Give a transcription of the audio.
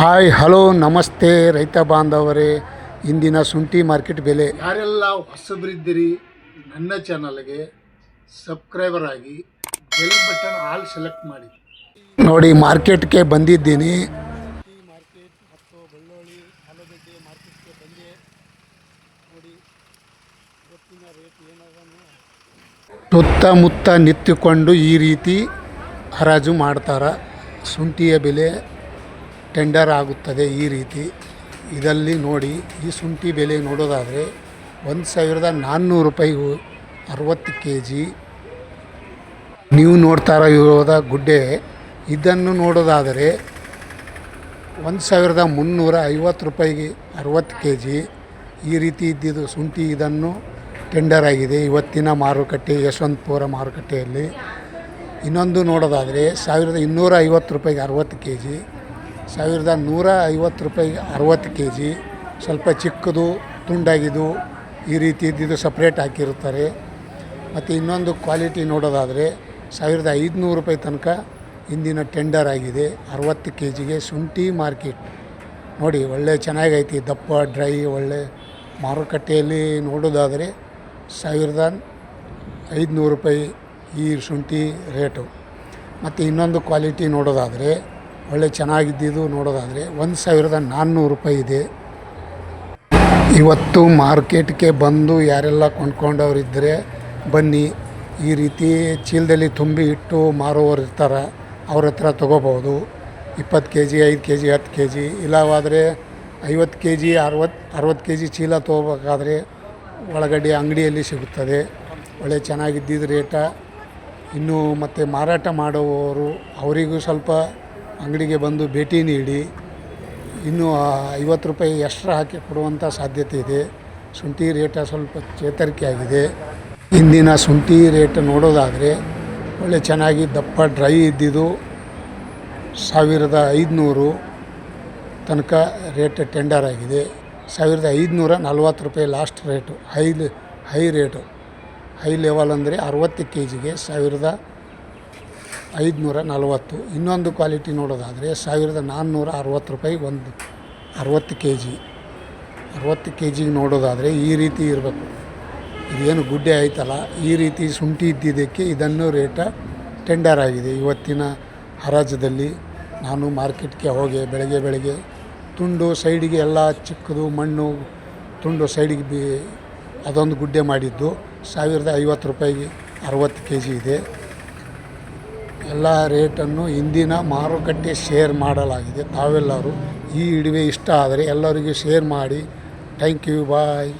Hi hello ನಮಸ್ತೆ ರೈತ ಬಾಂಧವರೇ. ಇಂದಿನ ಶುಂಠಿ ಮಾರ್ಕೆಟ್ ಬೆಲೆ. ಯಾರೆಲ್ಲ ಹೊಸಬರಿದ್ದೀರಿ ನನ್ನ ಚಾನಲ್ಗೆ ಸಬ್ಸ್ಕ್ರೈಬರ್ ಆಗಿ ಬೆಲ್ ಬಟನ್ ಆಲ್ ಸೆಲೆಕ್ಟ್ ಮಾಡಿ. ನೋಡಿ ಮಾರ್ಕೆಟ್ಗೆ ಬಂದಿದ್ದೀನಿ. ಸುತ್ತಮುತ್ತ ನಿಂತುಕೊಂಡು ಈ ರೀತಿ ಹರಾಜು ಮಾಡ್ತಾರೆ ಶುಂಠಿಯ ಬೆಲೆ. ಟೆಂಡರ್ ಆಗುತ್ತದೆ ಈ ರೀತಿ. ಇದರಲ್ಲಿ ನೋಡಿ ಈ ಶುಂಠಿ ಬೆಲೆ ನೋಡೋದಾದರೆ ಒಂದು ಸಾವಿರದ ನಾನ್ನೂರು ರೂಪಾಯಿಗೂ ಅರವತ್ತು ಕೆ ಜಿ ನೀವು ನೋಡ್ತಾ ಇರೋದ ಗುಡ್ಡೆ. ಇದನ್ನು ನೋಡೋದಾದರೆ ಒಂದು ಸಾವಿರದ ಮುನ್ನೂರ ಐವತ್ತು ರೂಪಾಯಿಗೆ ಅರವತ್ತು ಕೆ ಜಿ ಈ ರೀತಿ ಇದ್ದಿದ್ದು ಶುಂಠಿ ಇದನ್ನು ಟೆಂಡರ್ ಆಗಿದೆ ಇವತ್ತಿನ ಮಾರುಕಟ್ಟೆ, ಯಶವಂತಪುರ ಮಾರುಕಟ್ಟೆಯಲ್ಲಿ. ಇನ್ನೊಂದು ನೋಡೋದಾದರೆ ಸಾವಿರದ ಇನ್ನೂರ ಐವತ್ತು ರೂಪಾಯಿಗೆ ಅರವತ್ತು ಕೆ ಜಿ ಸಾವಿರದ ನೂರ ಐವತ್ತು ರೂಪಾಯಿ ಅರವತ್ತು ಕೆ ಜಿ ಸ್ವಲ್ಪ ಚಿಕ್ಕದು, ತುಂಡಾಗಿದ್ದು ಈ ರೀತಿ ಇದ್ದಿದ್ದು ಸಪ್ರೇಟ್ ಹಾಕಿರುತ್ತಾರೆ. ಮತ್ತು ಇನ್ನೊಂದು ಕ್ವಾಲಿಟಿ ನೋಡೋದಾದರೆ ಸಾವಿರದ ಐದುನೂರು ರೂಪಾಯಿ ತನಕ ಇಂದಿನ ಟೆಂಡರ್ ಆಗಿದೆ. ಅರವತ್ತು ಕೆ ಜಿಗೆ ಶುಂಠಿ ಮಾರ್ಕೆಟ್. ನೋಡಿ, ಒಳ್ಳೆ ಚೆನ್ನಾಗೈತಿ, ದಪ್ಪ ಡ್ರೈ ಒಳ್ಳೆ ಮಾರುಕಟ್ಟೆಯಲ್ಲಿ ನೋಡೋದಾದರೆ ಸಾವಿರದ ಐದುನೂರು ರೂಪಾಯಿ ಈ ಶುಂಠಿ ರೇಟು ಮತ್ತು ಇನ್ನೊಂದು ಕ್ವಾಲಿಟಿ ನೋಡೋದಾದರೆ ಒಳ್ಳೆ ಚೆನ್ನಾಗಿದ್ದಿದ್ದು ನೋಡೋದಾದರೆ ಒಂದು ಸಾವಿರದ ನಾನ್ನೂರು ರೂಪಾಯಿ ಇದೆ. ಇವತ್ತು ಮಾರ್ಕೆಟ್ಗೆ ಬಂದು ಯಾರೆಲ್ಲ ಕೊಂಡ್ಕೊಂಡವರಿದ್ದರೆ ಬನ್ನಿ, ಈ ರೀತಿ ಚೀಲದಲ್ಲಿ ತುಂಬಿ ಇಟ್ಟು ಮಾರೋವ್ರು ಇರ್ತಾರೆ, ಅವ್ರ ಹತ್ರ ತೊಗೋಬೋದು. ಇಪ್ಪತ್ತು ಕೆ ಜಿ ಐದು ಕೆ ಜಿ ಹತ್ತು ಕೆ ಜಿ ಇಲ್ಲವಾದರೆ ಐವತ್ತು ಕೆ ಜಿ ಅರವತ್ತು ಅರವತ್ತು ಕೆ ಜಿ ಚೀಲ ತೊಗೋಬೇಕಾದ್ರೆ ಒಳಗಡೆ ಅಂಗಡಿಯಲ್ಲಿ ಸಿಗುತ್ತದೆ. ಒಳ್ಳೆ ಚೆನ್ನಾಗಿದ್ದಿದ್ದು ರೇಟ. ಇನ್ನು ಮತ್ತು ಮಾರಾಟ ಮಾಡುವವರು ಅವರಿಗೂ ಸ್ವಲ್ಪ ಅಂಗಡಿಗೆ ಬಂದು ಭೇಟಿ ನೀಡಿ ಇನ್ನೂ ಐವತ್ತು ರೂಪಾಯಿ ಎಕ್ಸ್ಟ್ರಾ ಹಾಕಿ ಕೊಡುವಂಥ ಸಾಧ್ಯತೆ ಇದೆ. ಶುಂಠಿ ರೇಟ ಸ್ವಲ್ಪ ಚೇತರಿಕೆ ಆಗಿದೆ ಇಂದಿನ ಶುಂಠಿ ರೇಟ್ ನೋಡೋದಾದರೆ ಒಳ್ಳೆ ಚೆನ್ನಾಗಿ ದಪ್ಪ ಡ್ರೈ ಇದ್ದಿದ್ದು ಸಾವಿರದ ಐದುನೂರು ತನಕ ರೇಟ್ ಟೆಂಡರ್ ಆಗಿದೆ. ಸಾವಿರದ ಐದುನೂರ ನಲ್ವತ್ತು ರೂಪಾಯಿ last rate, high high rate. High level ಅಂದರೆ ಅರವತ್ತು ಕೆ ಜಿಗೆ ಸಾವಿರದ ಐದುನೂರ ನಲವತ್ತು ಇನ್ನೊಂದು ಕ್ವಾಲಿಟಿ ನೋಡೋದಾದರೆ ಸಾವಿರದ ನಾನ್ನೂರ ಅರವತ್ತು ರೂಪಾಯಿ ಒಂದು ಅರವತ್ತು ಕೆ ಜಿ ಅರವತ್ತು ಕೆ ಜಿಗೆ ನೋಡೋದಾದರೆ ಈ ರೀತಿ ಇರಬೇಕು. ಇದೇನು ಗುಡ್ಡೆ ಆಯ್ತಲ್ಲ, ಈ ರೀತಿ ಶುಂಠಿ ಇದ್ದಿದ್ದಕ್ಕೆ ಇದನ್ನು ರೇಟ ಟೆಂಡರ್ ಆಗಿದೆ. ಇವತ್ತಿನ ಹರಾಜದಲ್ಲಿ ನಾನು ಮಾರ್ಕೆಟ್ಗೆ ಹೋಗಿ ಬೆಳಗ್ಗೆ ಬೆಳಗ್ಗೆ ತುಂಡು ಸೈಡಿಗೆ ಎಲ್ಲ ಚಿಕ್ಕದು, ಮಣ್ಣು ತುಂಡು ಸೈಡಿಗೆ ಬಿ ಅದೊಂದು ಗುಡ್ಡೆ ಮಾಡಿದ್ದು ಸಾವಿರದ ಐವತ್ತು ರೂಪಾಯಿಗೆ ಅರವತ್ತು ಕೆ ಜಿ ಇದೆ. ಎಲ್ಲ ರೇಟನ್ನು ಇಂದಿನ ಮಾರುಕಟ್ಟೆ ಶೇರ್ ಮಾಡಲಾಗಿದೆ ತಾವೆಲ್ಲರೂ ಈ ಇಡುವೆ ಇಷ್ಟ ಆದರೆ ಎಲ್ಲರಿಗೂ ಶೇರ್ ಮಾಡಿ. Thank you, bye.